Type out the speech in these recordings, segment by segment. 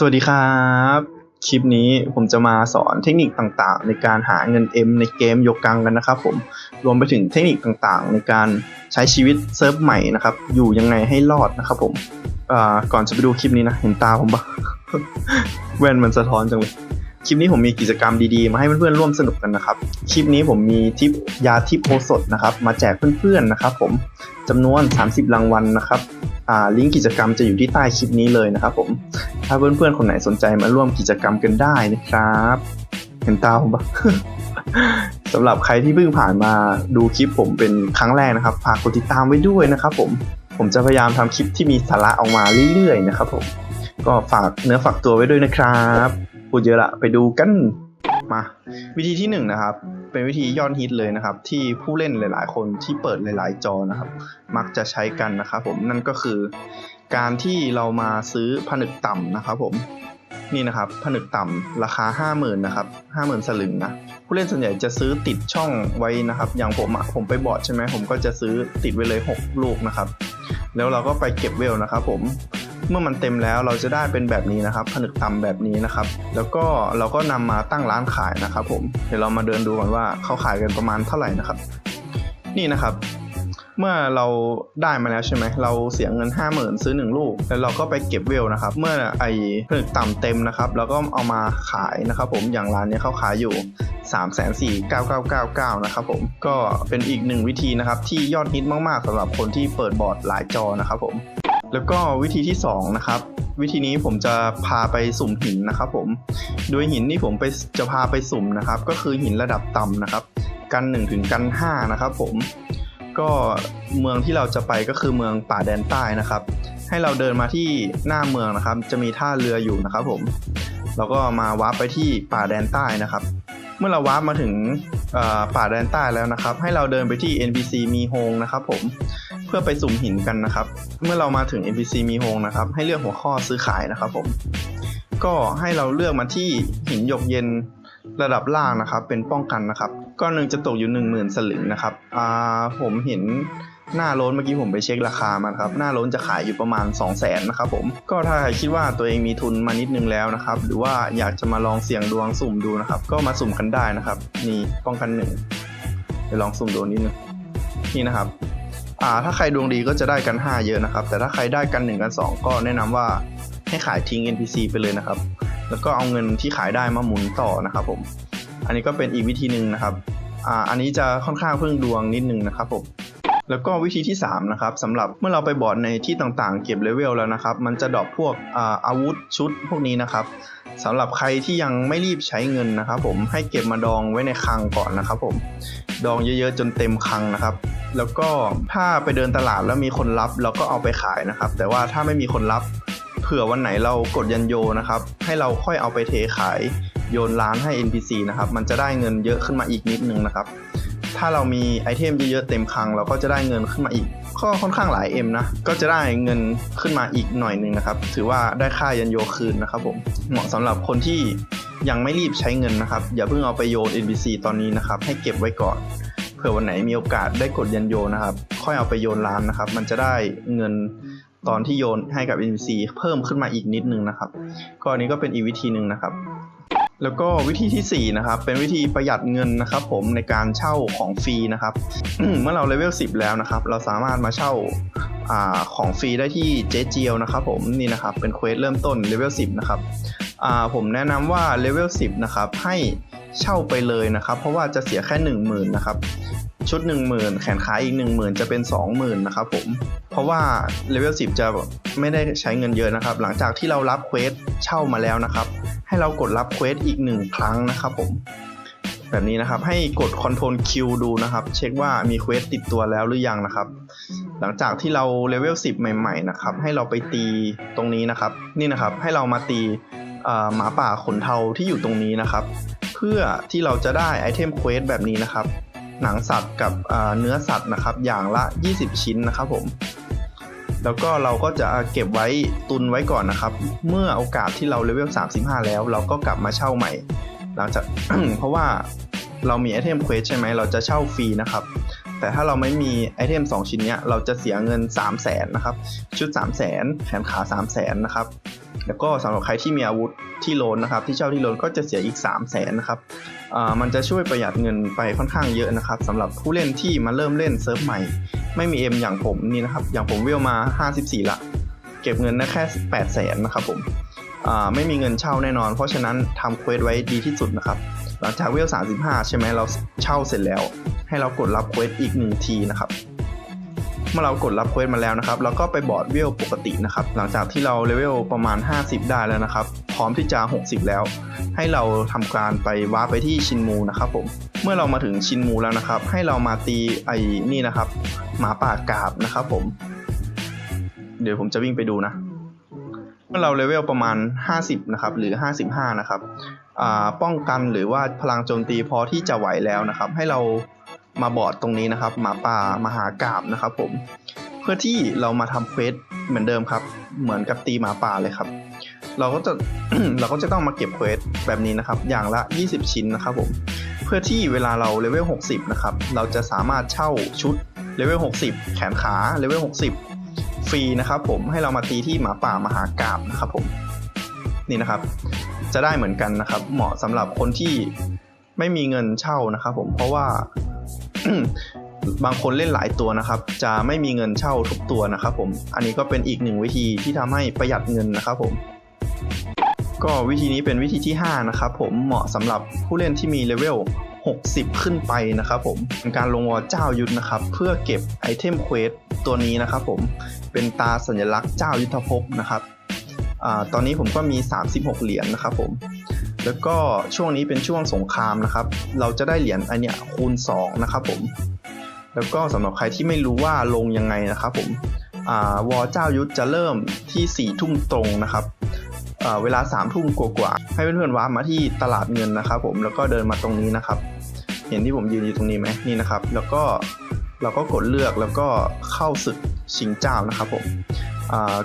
สวัสดีครับ คลิปนี้ผมจะมาสอนเทคนิคต่างๆ ในการหาเงิน M ในเกมโยกังกันนะครับผมรวมไปถึงเทคนิคต่างๆ ในการใช้ชีวิตเซิร์ฟใหม่นะครับ อยู่ยังไงให้รอดนะครับผมก่อนจะไปดูคลิปนี้นะ เห็นตาผมปะแว่นมันสะท้อนจังเลย คลิปนี้ผมมีกิจกรรมดีๆ มาให้เพื่อนๆร่วมสนุกกันนะครับ คลิปนี้ผมมีทิปยาทิปโอสดนะครับ มาแจกเพื่อนๆนะครับ ผมจำนวน 30 รางวัลนะครับอ่าลิงก์กิจกรรมจะอยู่ที่ใต้คลิปนี้เลยนะครับ ผม ถ้าเพื่อนๆคนไหนสนใจมาร่วมกิจกรรมกันได้นะครับ เห็นตาผมปะสำหรับใครที่เพิ่งผ่านมาดูคลิปผมเป็นครั้งแรกนะครับ ฝากกดติดตามไว้ด้วยนะครับ ผม ผมจะพยายามทำคลิปที่มีสาระออกมาเรื่อยๆนะครับ ผม ก็ฝากเนื้อฝากตัวไว้ด้วยนะครับ พูดเยอะละไปดูกันมาวิธีที่หนึ่งนะครับเป็นวิธียอดฮิตเลยนะครับ ที่ผู้เล่นหลาย ๆ คนที่เปิดหลาย ๆ จอนะครับ มักจะใช้กันนะครับผมนั่นก็คือ การที่เรามาซื้อผนึกต่ำนะครับผมนี่นะครับผนึกต่ำราคา 50,000นะครับ50,000สลึงนะผู้เล่นส่วนใหญ่จะซื้อติดช่องไว้นะครับ อย่างผมอะผมไปบอร์ดใช่ไหมผมก็จะซื้อติดไว้เลย 6 ลูกนะครับ แล้วเราก็ไปเก็บเวลนะครับ ผม เมื่อมันเต็มแล้วเราจะได้เป็นแบบนี้นะครับ ผนึกต่ำแบบนี้นะครับ แล้วก็เราก็นำมาตั้งร้านขายนะครับ ผมเดี๋ยวเรามาเดินดูกันว่าเขาขายกันประมาณเท่าไหร่นะครับ นี่นะครับเมื่อเราได้มาแล้วใช่ไหม เราเสียเงิน 5 0,000 ซื้อ 1 ลูก แล้วเราก็ไปเก็บเวลนะครับ เมื่อไอ้ผลึกต่ำเต็มนะครับ เราก็เอามาขายนะครับ ผม อย่างร้านนี้เขาขายอยู่ 3 4 9 9 9 9 นะครับผม ก็เป็นอีกหนึ่งวิธีนะครับที่ยอดฮิตมากๆสำหรับคนที่เปิดบอร์ดหลายจอนะครับผม แล้วก็วิธีที่2นะครับวิธีนี้ผมจะพาไปสุ่มหินนะครับผมโดยหินที่ผมไปจะพาไปสุ่มนะครับ ก็คือหินระดับต่ำนะครับ กัน1ถึงกัน5นะครับผมก็เมืองที่เราจะไปก็คือเมืองป่าแดนใต้นะครับ ให้เราเดินมาที่หน้าเมืองนะครับ จะมีท่าเรืออยู่นะครับผมเราก็มาวาร์ปไปที่ป่าแดนใต้นะครับ เมื่อเราวาร์ปมาถึงป่าแดนใต้แล้วนะครับ ให้เราเดินไปที่ NPC มีโฮงนะครับผม เพื่อไปสุ่มหินกันนะครับ เมื่อเรามาถึง NPC มีโฮงนะครับ ให้เลือกหัวข้อซื้อขายนะครับผม ก็ให้เราเลือกมาที่หินหยกเย็นระดับล่างนะครับ เป็นป้องกันนะครับ ก้อนหนึ่งจะตกอยู่ 1 0,000 สลึงนะครับอ่าผมเห็นหน้าโล้นเมื่อกี้ผมไปเช็คราคามาครับ หน้าโล้นจะขายอยู่ประมาณ 2 0 0 0 0นนะครับผม ก็ถ้าใครคิดว่าตัวเองมีทุนมานิดนึงแล้วนะครับ หรือว่าอยากจะมาลองเสี่ยงดวงสุ่มดูนะครับ ก็มาสุ่มกันได้นะครับ นี่ป้องกันหนึ่งเดี๋ยวลองสุ่มดูนิดนึงนี่นะครับ อ่าถ้าใครดวงดีก็จะได้กัน 5 เยอะนะครับ แต่ถ้าใครได้กัน 1 กัน 2 ก็แนะนำว่าให้ขายทิ้ง NPC ไปเลยนะครับ แล้วก็เอาเงินที่ขายได้มาหมุนต่อนะครับผม อันนี้ก็เป็นอีกวิธีหนึ่งนะครับอ่าอันนี้จะค่อนข้างพึ่งดวงนิดนึงนะครับผมแล้วก็วิธีที่ 3 นะครับสำหรับเมื่อเราไปบอร์ดในที่ต่างๆ เก็บเลเวลแล้วนะครับ มันจะดรอปพวกออาวุธชุดพวกนี้นะครับ สำหรับใครที่ยังไม่รีบใช้เงินนะครับ ผมให้เก็บมาดองไว้ในคลังก่อนนะครับ ผมดองเยอะๆจนเต็มคลังนะครับ แล้วก็ถ้าไปเดินตลาดแล้วมีคนรับเราก็เอาไปขายนะครับ แต่ว่าถ้าไม่มีคนรับเผื่อวันไหนเรากดยันโยนะครับ ให้เราค่อยเอาไปเทขายโยนร้านให้ NPC นะครับมันจะได้เงินเยอะขึ้นมาอีกนิดนึงนะครับ ถ้าเรามีไอเทมเยอะๆเต็มคลัง เราก็จะได้เงินขึ้นมาอีก ก็ค่อนข้างหลาย M นะ ก็จะได้เงินขึ้นมาอีกหน่อยหนึ่งนะครับ ถือว่าได้ค่ายันโยคืนนะครับผม เหมาะสำหรับคนที่ยังไม่รีบใช้เงินนะครับ อย่าเพิ่งเอาไปโยน NPC ตอนนี้นะครับ ให้เก็บไว้ก่อน เผื่อวันไหนมีโอกาสได้กดยันโยนะครับ ค่อยเอาไปโยนร้านนะครับ มันจะได้เงินตอนที่โยนให้กับ NPC เพิ่มขึ้นมาอีกนิดนึงนะครับ ก็อันนี้ก็เป็นอีกวิธีหนึ่งนะครับ แล้วก็วิธีทีสี่ 4 นะครับ เป็นวิธีประหยัดเงินนะครับ ผมในการเช่าของฟรีนะครับ เมื่อเราเลเวล10 แล้วนะครับ เราสามารถมาเช่าอของฟรีได้ที่เจเจียวนะครับ ผมนี่นะครับเป็นเควสเริ่มต้นเลเวล10 นะครับผมแนะนำว่าเลเวล10 นะครับ ให้เช่าไปเลยนะครับ เพราะว่าจะเสียแค่ 10,000 นะครับ ชุด 10,000 แขนขาอีก 10,000 จะเป็น 20,000 นะครับผม เพราะว่าเลเวล10 จะไม่ได้ใช้เงินเยอะนะครับ หลังจากที่เรารับเควสเช่ามาแล้วนะครับ ให้เรากดรับเควสอีกหนึ่งครั้งนะครับผม แบบนี้นะครับ ให้กด Ctrl Q ดูนะครับ เช็คว่ามีเควสติดตัวแล้วหรือยังนะครับ หลังจากที่เราเลเวล10 ใหม่ๆนะครับ ให้เราไปตีตรงนี้นะครับ นี่นะครับ ให้เรามาตีหมาป่าขนเทาที่อยู่ตรงนี้นะครับ เพื่อที่เราจะได้ไอเทมเควสแบบนี้นะครับ หนังสัตว์กับเนื้อสัตว์นะครับ อย่างละ 20 ชิ้นนะครับผม แล้วก็เราก็จะเก็บไว้ตุนไว้ก่อนนะครับ เมื่อโอกาสที่เราเลเวล 35 แล้ว เราก็กลับมาเช่าใหม่ หลังจากเพราะว่าเรามีไอเทมเควสใช่ไหมเราจะเช่าฟรีนะครับ แต่ถ้าเราไม่มีไอเทม 2 ชิ้นเนี้ย เราจะเสียเงิน 3 0 0แสนนะครับ ชุด 3 0 0แสนแขนขา3 0 0แสนนะครับ แล้วก็สำหรับใครที่มีอาวุธที่โลนนะครับ ที่เช่าที่โลนก็จะเสียอีก 3 0 0แสนนะครับ มันจะช่วยประหยัดเงินไปค่อนข้างเยอะนะครับสำหรับผู้เล่นที่มาเริ่มเล่นเซิร์ฟใหม่ ไม่มีเอ็มอย่างผมนี่นะครับ อย่างผมเวลมา 54 ละ เก็บเงินได้แค่ 8 แสนนะครับผมไม่มีเงินเช่าแน่นอน เพราะฉะนั้นทำเควสไว้ดีที่สุดนะครับ หลังจากเวล 35 ใช่ไหมเราเช่าเสร็จแล้ว ให้เรากดรับเควสอีกหนึ่งทีนะครับ เมื่อเรากดรับเควสมาแล้วนะครับเราก็ไปบอร์ดเวลปกตินะครับ หลังจากที่เราเลเวลประมาณ 50 ได้แล้วนะครับ พร้อมที่จะ 60 แล้ว ให้เราทำการไปวาร์ปไปที่ชินมูนะครับผมเมื่อเรามาถึงชินมูแล้วนะครับ ให้เรามาตีไอ้นี่นะครับ หมาป่ากาบนะครับผม เดี๋ยวผมจะวิ่งไปดูนะ เมื่อเราเลเวลประมาณ 50 นะครับ หรือ 55 นะครับป้องกันหรือว่าพลังโจมตีพอที่จะไหวแล้วนะครับ ให้เรา มาบอร์ดตรงนี้นะครับ หมาป่ามหากราบนะครับผม เพื่อที่เรามาทำเควสเหมือนเดิมครับ เหมือนกับตีหมาป่าเลยครับ เราก็จะเราก็จะต้องมาเก็บเควสแบบนี้นะครับ อย่างละ 20 ชิ้นนะครับผม เพื่อที่เวลาเราเลเวล 60 นะครับ เราจะสามารถเช่าชุดเลเวล 60 แขนขาเลเวล 60 ฟรีนะครับผม ให้เรามาตีที่หมาป่ามหากราบนะครับผม นี่นะครับ จะได้เหมือนกันนะครับ เหมาะสำหรับคนที่ไม่มีเงินเช่านะครับผม เพราะว่า บางคนเล่นหลายตัวนะครับ จะไม่มีเงินเช่าทุกตัวนะครับผม อันนี้ก็เป็นอีกหนึ่งวิธีที่ทำให้ประหยัดเงินนะครับผม ก็วิธีนี้เป็นวิธีที่ 5 นะครับผม เหมาะสำหรับผู้เล่นที่มีเลเวล 60 ขึ้นไปนะครับผมเป็นการลงวอเจ้ายุทธนะครับ เพื่อเก็บไอเทมเควสตัวนี้นะครับผม เป็นตาสัญลักษณ์เจ้ายุทธภพนะครับอตอนนี้ผมก็มี 36 เหรียญนะครับผม แล้วก็ช่วงนี้เป็นช่วงสงครามนะครับ เราจะได้เหรียญอันเนี้ยคูณ 2 นะครับผม แล้วก็สำหรับใครที่ไม่รู้ว่าลงยังไงนะครับผมอ่าวอเจ้ายุทธจะเริ่มที่ 4 ทุ่มตรงนะครับเวลา3ทุ่มกว่าๆให้เพื่อนๆว้าร์มาที่ตลาดเงินนะครับผมแล้วก็เดินมาตรงนี้นะครับ เห็นที่ผมยืนอยู่ตรงนี้ไหมนี่นะครับ แล้วก็เราก็กดเลือกแล้วก็เข้าศึกชิงเจ้านะครับผม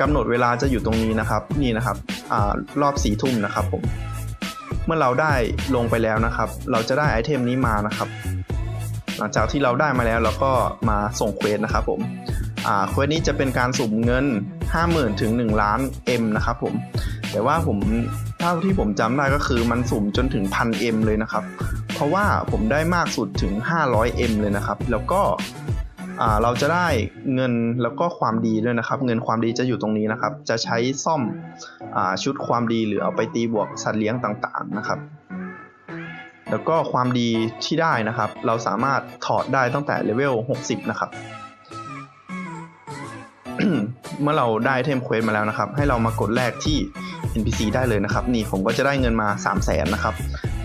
กำหนดเวลาจะอยู่ตรงนี้นะครับ นี่นะครับอรอบสี่ทุ่มนะครับผม เมื่อเราได้ลงไปแล้วนะครับ เราจะได้ไอเทมนี้มานะครับ หลังจากที่เราได้มาแล้วเราก็มาส่งเควสนะครับผมเควสนี้จะเป็นการสุ่มเงิน 50,000ถึง1ล้าน M นะครับผม แต่ว่าผมเท่าที่ผมจำได้ก็คือมันสุ่มจนถึง1,000 M เลยนะครับ เพราะว่าผมได้มากสุดถึง 500 M เลยนะครับ แล้วก็ เราจะได้เงินแล้วก็ความดีด้วยนะครับ เงินความดีจะอยู่ตรงนี้นะครับ จะใช้ซ่อมอชุดความดีหรือเอาไปตีบวกสัตว์เลี้ยงต่างๆนะครับ แล้วก็ความดีที่ได้นะครับ เราสามารถถอดได้ตั้งแต่เลเวล 60 นะครับ เมื่อเราได้เทมเควสมาแล้วนะครับ ให้เรามากดแลกที่ NPC ได้เลยนะครับ นี่ผมก็จะได้เงินมา 3 0 0แสนนะครับ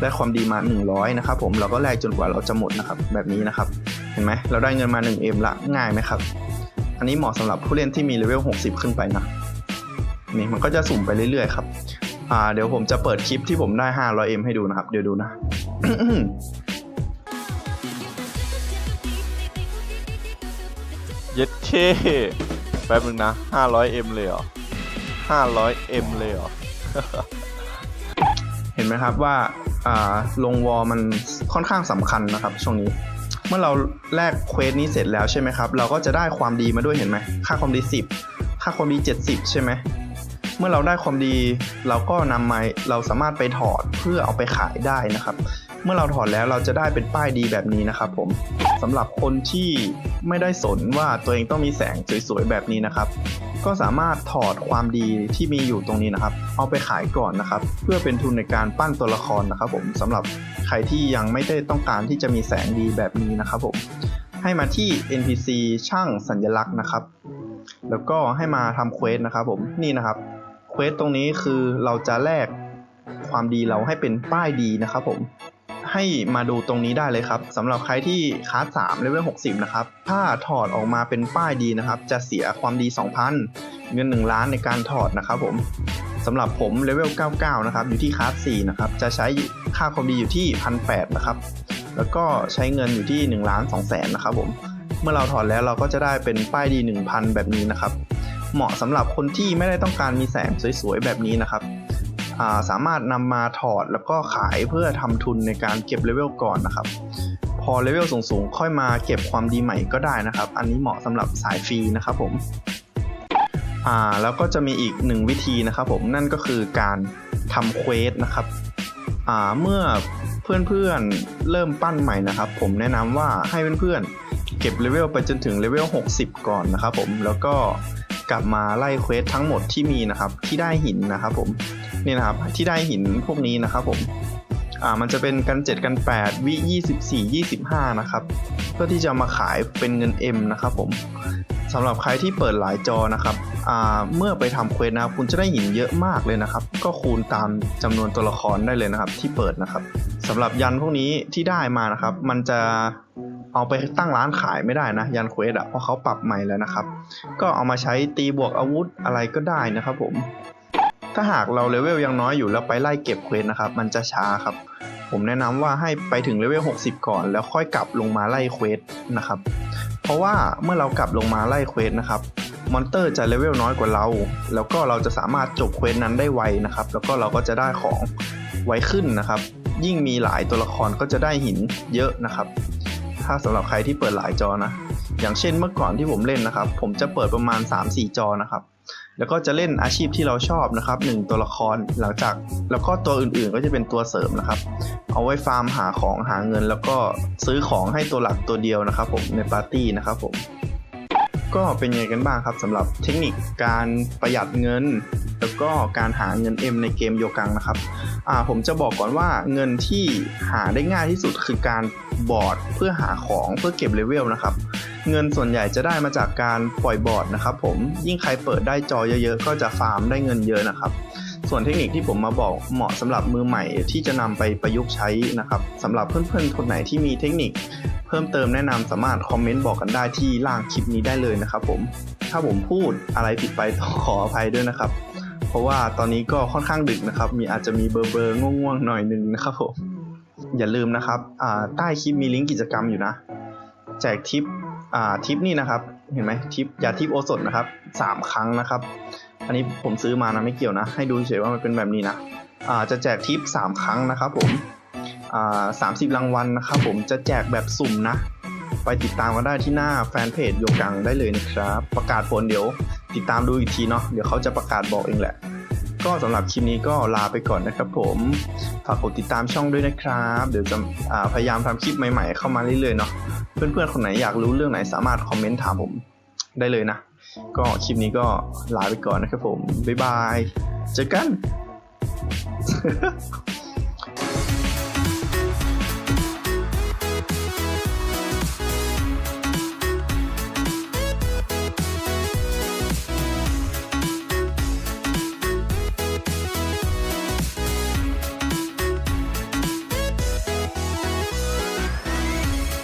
ได้ความดีมา 100 นะครับ ผมเราก็แลกจนกว่าเราจะหมดนะครับ แบบนี้นะครับ เห็นไหมเราได้เงินมา 1M ละง่ายไหมครับ อันนี้เหมาะสำหรับผู้เล่นที่มีเลเวล 60 ขึ้นไปนะนี่มันก็จะสุ่มไปเรื่อยๆครับ อ่า เดี๋ยวผมจะเปิดคลิปที่ผมได้ 500M ให้ดูนะครับ เดี๋ยวดูนะ เย็ดเคแป๊บนึงนะ 500M เลยเหรอ 500M เลยเหรอ เห็นไหมครับว่า อ่า ลงวอลมันค่อนข้างสำคัญนะครับ ช่วงนี้เมื่อเราแลกเควสนี้เสร็จแล้วใช่ไหมครับ เราก็จะได้ความดีมาด้วยเห็นไหม ค่าความดี 10 ค่าความดี 70 ใช่ไหม เมื่อเราได้ความดีเราก็นำมาเราสามารถไปถอดเพื่อเอาไปขายได้นะครับ เมื่อเราถอดแล้วเราจะได้เป็นป้ายดีแบบนี้นะครับผมสำหรับคนที่ไม่ได้สนว่าตัวเองต้องมีแสงสวยๆแบบนี้นะครับ ก็สามารถถอดความดีที่มีอยู่ตรงนี้นะครับ เอาไปขายก่อนนะครับ เพื่อเป็นทุนในการปั้นตัวละครนะครับ ผมสำหรับใครที่ยังไม่ได้ต้องการที่จะมีแสงดีแบบนี้นะครับผมให้มาที่ NPC ช่างสัญลักษณ์นะครับ แล้วก็ให้มาทำเควสนะครับผมนี่นะครับเควสตรงนี้คือเราจะแลกความดีเราให้เป็นป้ายดีนะครับผม ให้มาดูตรงนี้ได้เลยครับสำหรับใครที่คลาส3เลเวล60 นะครับ ถ้าถอดออกมาเป็นป้ายดีนะครับ จะเสียความดี 2,000 เงิน 1 ล้านในการถอดนะครับผมสำหรับผมเลเวล99 นะครับ อยู่ที่คลาส4นะครับ จะใช้ค่าความดีอยู่ที่ 1,800 นะครับ แล้วก็ใช้เงินอยู่ที่1ล้าน2แสนนะครับผมเมื่อเราถอดแล้วเราก็จะได้เป็นป้ายดี 1,000 แบบนี้นะครับ เหมาะสำหรับคนที่ไม่ได้ต้องการมีแสงสวยๆแบบนี้นะครับ สามารถนำมาถอดแล้วก็ขายเพื่อทำทุนในการเก็บเลเวลก่อนนะครับ พอเลเวลสูงๆ ค่อยมาเก็บความดีใหม่ก็ได้นะครับ อันนี้เหมาะสำหรับสายฟรีนะครับผมอ่าแล้วก็จะมีอีกหนึ่งวิธีนะครับผมนั่นก็คือการทำเควสนะครับอ่าเมื่อเพื่อนๆเริ่มปั้นใหม่นะครับ ผมแนะนำว่าให้เพื่อนๆเก็บเลเวลไปจนถึงเลเวล60 ก่อนนะครับผมแล้วก็ กลับมาไล่เควสทั้งหมดที่มีนะครับที่ได้หินนะครับผมนี่นะครับที่ได้หินพวกนี้นะครับผมอ่ามันจะเป็นกัน 7 กัน 8 วิ 24 25 นะครับ เพื่อที่จะมาขายเป็นเงิน M นะครับผมสำหรับใครที่เปิดหลายจอนะครับอ่าเมื่อไปทำเควสนะครับคุณจะได้หินเยอะมากเลยนะครับ ก็คูณตามจำนวนตัวละครได้เลยนะครับ ที่เปิดนะครับสำหรับยันพวกนี้ที่ได้มานะครับ มันจะ เอาไปตั้งร้านขายไม่ได้นะ ยันเควสอะเพราะเขาปรับใหม่แล้วนะครับ ก็เอามาใช้ตีบวกอาวุธอะไรก็ได้นะครับผม ถ้าหากเราเลเวลยังน้อยอยู่แล้วไปไล่เก็บเควสนะครับ มันจะช้าครับ ผมแนะนำว่าให้ไปถึงเลเวล60 ก่อน แล้วค่อยกลับลงมาไล่เควสนะครับ เพราะว่าเมื่อเรากลับลงมาไล่เควสนะครับมอนเตอร์จะเลเวลน้อยกว่าเรา แล้วก็เราจะสามารถจบเควสนั้นได้ไวนะครับ แล้วก็เราก็จะได้ของไวขึ้นนะครับ ยิ่งมีหลายตัวละครก็จะได้หินเยอะนะครับ ถ้าสำหรับใครที่เปิดหลายจอนะ อย่างเช่นเมื่อก่อนที่ผมเล่นนะครับ ผมจะเปิดประมาณ 3-4 จอนะครับแล้วก็จะเล่นอาชีพที่เราชอบนะครับหนึ่งตัวละครหลังจากแล้วก็ตัวอื่นๆ ก็จะเป็นตัวเสริมนะครับ เอาไว้ฟาร์มหาของหาเงิน แล้วก็ซื้อของให้ตัวหลักตัวเดียวนะครับ ผมในปาร์ตี้นะครับผมก็เป็นยังไงกันบ้างครับสำหรับเทคนิคการประหยัดเงิน แล้วก็การหาเงิน M ในเกมโยกังนะครับอ่าผมจะบอกก่อนว่าเงินที่หาได้ง่ายที่สุดคือการบอร์ดเพื่อหาของเพื่อเก็บเลเวลนะครับ เงินส่วนใหญ่จะได้มาจากการปล่อยบอร์ดนะครับผมยิ่งใครเปิดได้จอเยอะๆ ก็จะฟาร์มได้เงินเยอะนะครับ ส่วนเทคนิคที่ผมมาบอกเหมาะสำหรับมือใหม่ที่จะนำไปประยุกต์ใช้นะครับสำหรับเพื่อนๆคนไหนที่มีเทคนิค เพิ่มเติมแนะนำสามารถคอมเมนต์บอกกันได้ที่ล่างคลิปนี้ได้เลยนะครับผมถ้าผมพูดอะไรผิดไปต้องขออภัยด้วยนะครับ เพราะว่าตอนนี้ก็ค่อนข้างดึกนะครับ มีอาจจะมีเบอร์เบอร์ง่วงๆหน่อยนึงนะครับผม อย่าลืมนะครับอ่าใต้คลิปมีลิงก์กิจกรรมอยู่นะ แจกทิปอ่าทิปนี่นะครับ เห็นไหมทิปยาทิปโอสถนะครับสามครั้งนะครับ อันนี้ผมซื้อมานะไม่เกี่ยวนะ ให้ดูเฉยว่ามันเป็นแบบนี้นะอ่าจะแจกทิปสามครั้งนะครับผมอ่าสามสิบรางวัลนะครับผมจะแจกแบบสุ่มนะ ไปติดตามกันได้ที่หน้าแฟนเพจโยกังได้เลยนะครับ ประกาศผลเดี๋ยว ติดตามดูอีกทีเนาะเดี๋ยวเขาจะประกาศบอกเองแหละ ก็สำหรับคลิปนี้ก็ลาไปก่อนนะครับผมฝากกดติดตามช่องด้วยนะครับ เดี๋ยวจะพยายามทำคลิปใหม่ ๆ เข้ามาเรื่อยๆเนาะเพื่อนๆคนไหนอยากรู้เรื่องไหนสามารถคอมเมนต์ถามผมได้เลยนะ ก็คลิปนี้ก็ลาไปก่อนนะครับผมบ๊ายบายเจอกัน